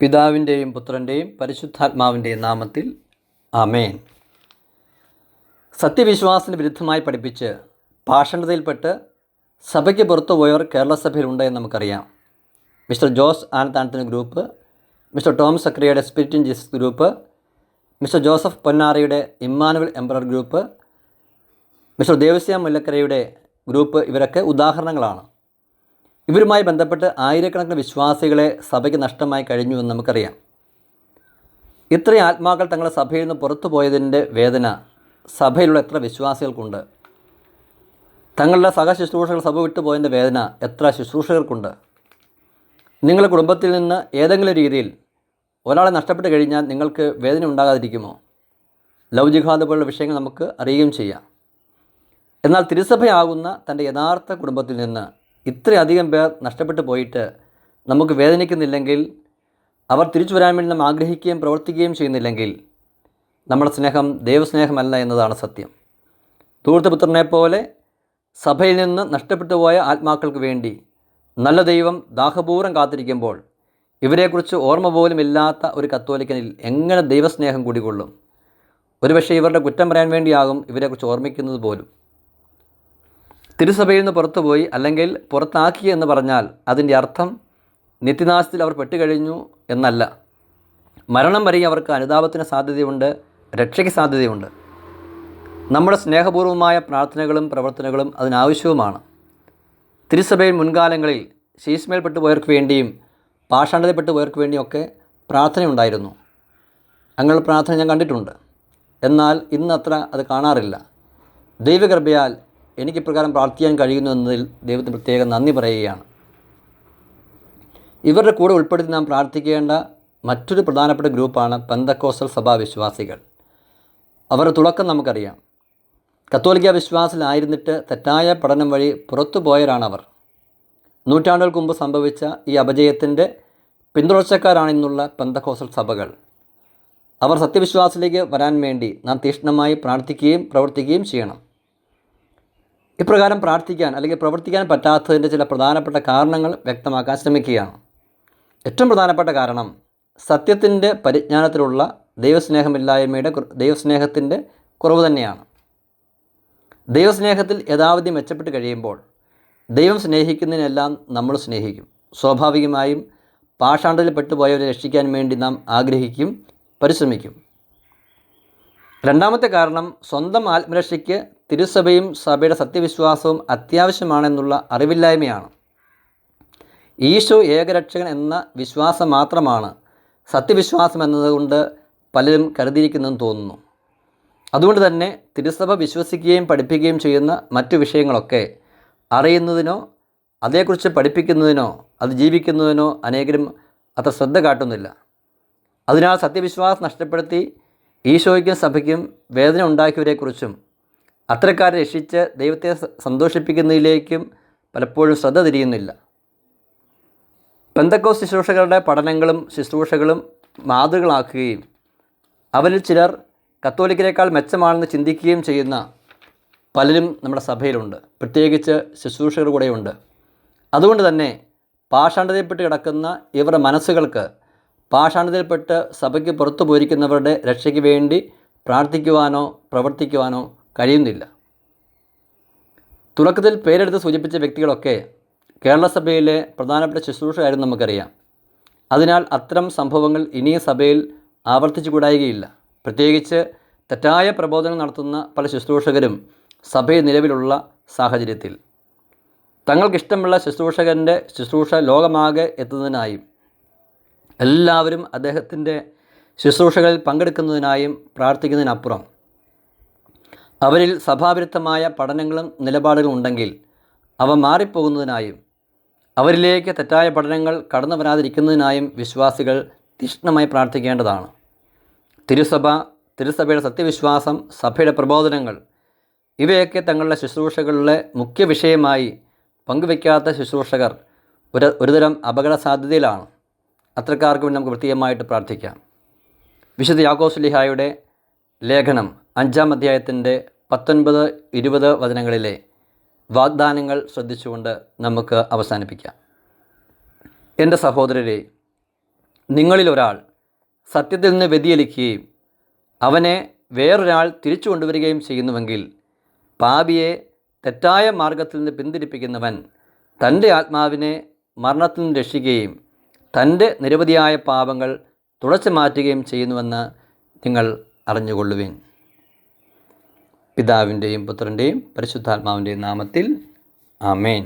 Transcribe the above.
പിതാവിന്റെയും പുത്രന്റെയും പരിശുദ്ധാത്മാവിന്റെയും നാമത്തിൽ അമേൻ സത്യവിശ്വാസത്തിന് വിരുദ്ധമായി പഠിപ്പിച്ച് പാഷണ്ഡതയിൽപ്പെട്ട് സഭയ്ക്ക് പുറത്തു പോയവർ കേരള സഭയിലുണ്ട് എന്ന് നമുക്കറിയാം. മിസ്റ്റർ ജോസ് ആനത്താനത്തിന് group mister Tom സക്രിയയുടെ spirit in Jesus group mister Joseph പൊന്നാറയുടെ Emmanuel ember group mister Devasya മുല്ലക്കരയുടെ group ഇവരൊക്കെ ഉദാഹരണങ്ങളാണ്. ഇവരുമായി ബന്ധപ്പെട്ട് ആയിരക്കണക്കിന് വിശ്വാസികളെ സഭയ്ക്ക് നഷ്ടമായി കഴിഞ്ഞു എന്ന് നമുക്കറിയാം. ഇത്രയും ആത്മാക്കൾ തങ്ങളുടെ സഭയിൽ നിന്ന് പുറത്തു പോയതിന്റെ വേദന സഭയിലുള്ള എത്ര വിശ്വാസികൾക്കുണ്ട്? തങ്ങളുടെ സഹ ശുശ്രൂഷകൾ സഭ വിട്ടു പോയതിന്റെ വേദന എത്ര ശുശ്രൂഷകർക്കുണ്ട്? നിങ്ങളുടെ കുടുംബത്തിൽ നിന്ന് ഏതെങ്കിലും രീതിയിൽ ഒരാളെ നഷ്ടപ്പെട്ട് കഴിഞ്ഞാൽ നിങ്ങൾക്ക് വേദന ഉണ്ടാകാതിരിക്കുമോ? ലവ് പോലുള്ള വിഷയങ്ങൾ നമുക്ക് അറിയുകയും ചെയ്യാം. എന്നാൽ തിരുസഭയാകുന്ന തന്റെ യഥാർത്ഥ കുടുംബത്തിൽ നിന്ന് ഇത്രയധികം പേർ നഷ്ടപ്പെട്ടു പോയിട്ട് നമുക്ക് വേദനിക്കുന്നില്ലെങ്കിൽ അവർ തിരിച്ചു വരാൻ വേണ്ടി നാം ആഗ്രഹിക്കുകയും പ്രവർത്തിക്കുകയും ചെയ്യുന്നില്ലെങ്കിൽ നമ്മുടെ സ്നേഹം ദൈവസ്നേഹമല്ല എന്നതാണ് സത്യം. ദൂർത്തപുത്രനെ പോലെ സഭയിൽ നിന്ന് നഷ്ടപ്പെട്ടു പോയ ആത്മാക്കൾക്ക് വേണ്ടി നല്ല ദൈവം ദാഹപൂർവം കാത്തിരിക്കുമ്പോൾ ഇവരെക്കുറിച്ച് ഓർമ്മ പോലും ഇല്ലാത്ത ഒരു കത്തോലിക്കനിൽ എങ്ങനെ ദൈവസ്നേഹം കൂടിക്കൊള്ളും ഒരുപക്ഷെ ഇവരുടെ കുറ്റം പറയാൻ വേണ്ടിയാകും ഇവരെക്കുറിച്ച് ഓർമ്മിക്കുന്നത് പോലും. തിരുസഭയിൽ നിന്ന് പുറത്തുപോയി അല്ലെങ്കിൽ പുറത്താക്കി എന്ന് പറഞ്ഞാൽ അതിന്റെ അർത്ഥം നിത്യനാശത്തിൽ അവർ പെട്ടുകഴിഞ്ഞു എന്നല്ല. മരണം വരെയും അവർക്ക് അനുതാപത്തിന് സാധ്യതയുണ്ട് രക്ഷയ്ക്ക് സാധ്യതയുണ്ട്. നമ്മുടെ സ്നേഹപൂർവമായ പ്രാർത്ഥനകളും പ്രവർത്തനങ്ങളും അതിനാവശ്യവുമാണ്. തിരുസഭയിൽ മുൻകാലങ്ങളിൽ ശീസ്മേൽപ്പെട്ടു പോയവർക്ക് വേണ്ടിയും പാഷാണ്ഡതപ്പെട്ടു പോയവർക്ക് വേണ്ടിയൊക്കെ പ്രാർത്ഥനയുണ്ടായിരുന്നു. അങ്ങനെ പ്രാർത്ഥന ഞാൻ കണ്ടിട്ടുണ്ട്. എന്നാൽ ഇന്നത്ര അത് കാണാറില്ല. ദൈവകൃപയാൽ എനിക്ക് ഇപ്രകാരം പ്രാർത്ഥിക്കാൻ കഴിയുന്നു എന്നതിൽ ദൈവത്തിന് പ്രത്യേകം നന്ദി പറയുകയാണ്. ഇവരുടെ കൂടെ ഉൾപ്പെടുത്തി നാം പ്രാർത്ഥിക്കേണ്ട മറ്റൊരു പ്രധാനപ്പെട്ട ഗ്രൂപ്പാണ് പെന്തക്കോസൽ സഭാ വിശ്വാസികൾ അവരുടെ തുടക്കം നമുക്കറിയാം. കത്തോലിക്ക വിശ്വാസിലായിരുന്നിട്ട് തെറ്റായ പഠനം വഴി പുറത്തു പോയവരാണവർ. നൂറ്റാണ്ടുകൾക്ക് മുമ്പ് സംഭവിച്ച ഈ അപജയത്തിന്റെ പിന്തുടർച്ചക്കാരാണെന്നുള്ള ഇന്നുള്ള സഭകൾ. അവർ സത്യവിശ്വാസത്തിലേക്ക് വരാൻ വേണ്ടി നാം തീക്ഷ്ണമായി പ്രാർത്ഥിക്കുകയും പ്രവർത്തിക്കുകയും ചെയ്യണം. ഇപ്രകാരം പ്രാർത്ഥിക്കാൻ അല്ലെങ്കിൽ പ്രവർത്തിക്കാൻ പറ്റാത്തതിന്റെ ചില പ്രധാനപ്പെട്ട കാരണങ്ങൾ വ്യക്തമാക്കാൻ ശ്രമിക്കുകയാണ്. ഏറ്റവും പ്രധാനപ്പെട്ട കാരണം സത്യത്തിന്റെ പരിജ്ഞാനത്തിലുള്ള ദൈവസ്നേഹമില്ലായ്മയുടെ ദൈവസ്നേഹത്തിന്റെ കുറവ് തന്നെയാണ്. ദൈവസ്നേഹത്തിൽ യഥാവധി മെച്ചപ്പെട്ട് കഴിയുമ്പോൾ ദൈവം സ്നേഹിക്കുന്നതിനെല്ലാം നമ്മൾ സ്നേഹിക്കും. സ്വാഭാവികമായും പാഷാണ്ടലിൽ പെട്ടുപോയവരെ രക്ഷിക്കാൻ വേണ്ടി നാം ആഗ്രഹിക്കും പരിശ്രമിക്കും. രണ്ടാമത്തെ കാരണം സ്വന്തം ആത്മരക്ഷയ്ക്ക് തിരുസഭയും സഭയുടെ സത്യവിശ്വാസവും അത്യാവശ്യമാണെന്നുള്ള അറിവില്ലായ്മയാണ്. ഈശോ ഏകരക്ഷകൻ എന്ന വിശ്വാസം മാത്രമാണ് സത്യവിശ്വാസം എന്നതുകൊണ്ട് പലരും കരുതിയിരിക്കുന്നതെന്ന് തോന്നുന്നു. അതുകൊണ്ട് തന്നെ തിരുസഭ വിശ്വസിക്കുകയും പഠിപ്പിക്കുകയും ചെയ്യുന്ന മറ്റു വിഷയങ്ങളൊക്കെ അറിയുന്നതിനോ അതേക്കുറിച്ച് പഠിപ്പിക്കുന്നതിനോ അത് ജീവിക്കുന്നതിനോ അനേകരും അത്ര ശ്രദ്ധ കാട്ടുന്നില്ല. അതിനാൽ സത്യവിശ്വാസം നഷ്ടപ്പെടുത്തി ഈശോയ്ക്കും സഭയ്ക്കും വേദന ഉണ്ടാക്കിയവരെക്കുറിച്ചും അത്തരക്കാരെ രക്ഷിച്ച് ദൈവത്തെ സന്തോഷിപ്പിക്കുന്നതിലേക്കും പലപ്പോഴും ശ്രദ്ധ തിരിയുന്നില്ല. പെന്തക്കോ ശുശ്രൂഷകളുടെ പഠനങ്ങളും ശുശ്രൂഷകളും മാതൃകളാക്കുകയും അവരിൽ ചിലർ കത്തോലിക്കരേക്കാൾ മെച്ചമാണെന്ന് ചിന്തിക്കുകയും ചെയ്യുന്ന പലരും നമ്മുടെ സഭയിലുണ്ട്. പ്രത്യേകിച്ച് ശുശ്രൂഷകർ കൂടെയുണ്ട്. അതുകൊണ്ട് തന്നെ പാഷാണ്ഡതയിൽപ്പെട്ട് കിടക്കുന്ന ഇവരുടെ മനസ്സുകൾക്ക് പാഷാണ്ഡതയിൽപ്പെട്ട് സഭയ്ക്ക് പുറത്തു പോയിരിക്കുന്നവരുടെ രക്ഷയ്ക്ക് വേണ്ടി പ്രാർത്ഥിക്കുവാനോ പ്രവർത്തിക്കുവാനോ കഴിയുന്നില്ല. തുടക്കത്തിൽ പേരെടുത്ത് സൂചിപ്പിച്ച വ്യക്തികളൊക്കെ കേരളസഭയിലെ പ്രധാനപ്പെട്ട ശുശ്രൂഷയായിരുന്നു നമുക്കറിയാം. അതിനാൽ അത്തരം സംഭവങ്ങൾ ഇനിയും സഭയിൽ ആവർത്തിച്ചു കൂടായികയില്ല പ്രത്യേകിച്ച് തെറ്റായ പ്രബോധനം നടത്തുന്ന പല ശുശ്രൂഷകരും സഭയിൽ നിലവിലുള്ള സാഹചര്യത്തിൽ. തങ്ങൾക്കിഷ്ടമുള്ള ശുശ്രൂഷകന്റെ ശുശ്രൂഷ ലോകമാകെ എത്തുന്നതിനായും എല്ലാവരും അദ്ദേഹത്തിന്റെ ശുശ്രൂഷകളിൽ പങ്കെടുക്കുന്നതിനായും പ്രാർത്ഥിക്കുന്നതിനപ്പുറം അവരിൽ സഭാവിരുദ്ധമായ പഠനങ്ങളും നിലപാടുകളും ഉണ്ടെങ്കിൽ അവ മാറിപ്പോകുന്നതിനായും അവരിലേക്ക് തെറ്റായ പഠനങ്ങൾ കടന്നു വരാതിരിക്കുന്നതിനായും വിശ്വാസികൾ തീക്ഷ്ണമായി പ്രാർത്ഥിക്കേണ്ടതാണ്. തിരുസഭ തിരുസഭയുടെ സത്യവിശ്വാസം സഭയുടെ പ്രബോധനങ്ങൾ ഇവയൊക്കെ തങ്ങളുടെ ശുശ്രൂഷകളിലെ മുഖ്യ വിഷയമായി പങ്കുവയ്ക്കാത്ത ശുശ്രൂഷകർ ഒരു ഒരുതരം അപകട സാധ്യതയിലാണ് അത്രക്കാർക്ക് വേണ്ടി നമുക്ക് പ്രത്യേകമായിട്ട് പ്രാർത്ഥിക്കാം. വിശുദ്ധ യാക്കോസ്ലിഹായുടെ ലേഖനം അഞ്ചാം അധ്യായത്തിന്റെ പത്തൊൻപത് ഇരുപത് വചനങ്ങളിലെ വാഗ്ദാനങ്ങൾ ശ്രദ്ധിച്ചുകൊണ്ട് നമുക്ക് അവസാനിപ്പിക്കാം. എന്റെ സഹോദരരെ നിങ്ങളിൽ ഒരാൾ സത്യത്തിൽ നിന്ന് വ്യതിയലിക്കുകയും അവനെ വേറൊരാൾ തിരിച്ചു കൊണ്ടുവരികയും ചെയ്യുന്നുവെങ്കിൽ പാപിയെ തെറ്റായ മാർഗത്തിൽ നിന്ന് പിന്തിരിപ്പിക്കുന്നവൻ തന്റെ ആത്മാവിനെ മരണത്തിൽ നിന്ന് രക്ഷിക്കുകയും തന്റെ നിരവധിയായ പാപങ്ങൾ തുടച്ചു മാറ്റുകയും ചെയ്യുന്നുവെന്ന് നിങ്ങൾ അറിഞ്ഞുകൊള്ളുവിൻ. പിതാവിന്റെയും പുത്രന്റെയും പരിശുദ്ധാത്മാവിന്റെയും നാമത്തിൽ ആമേൻ.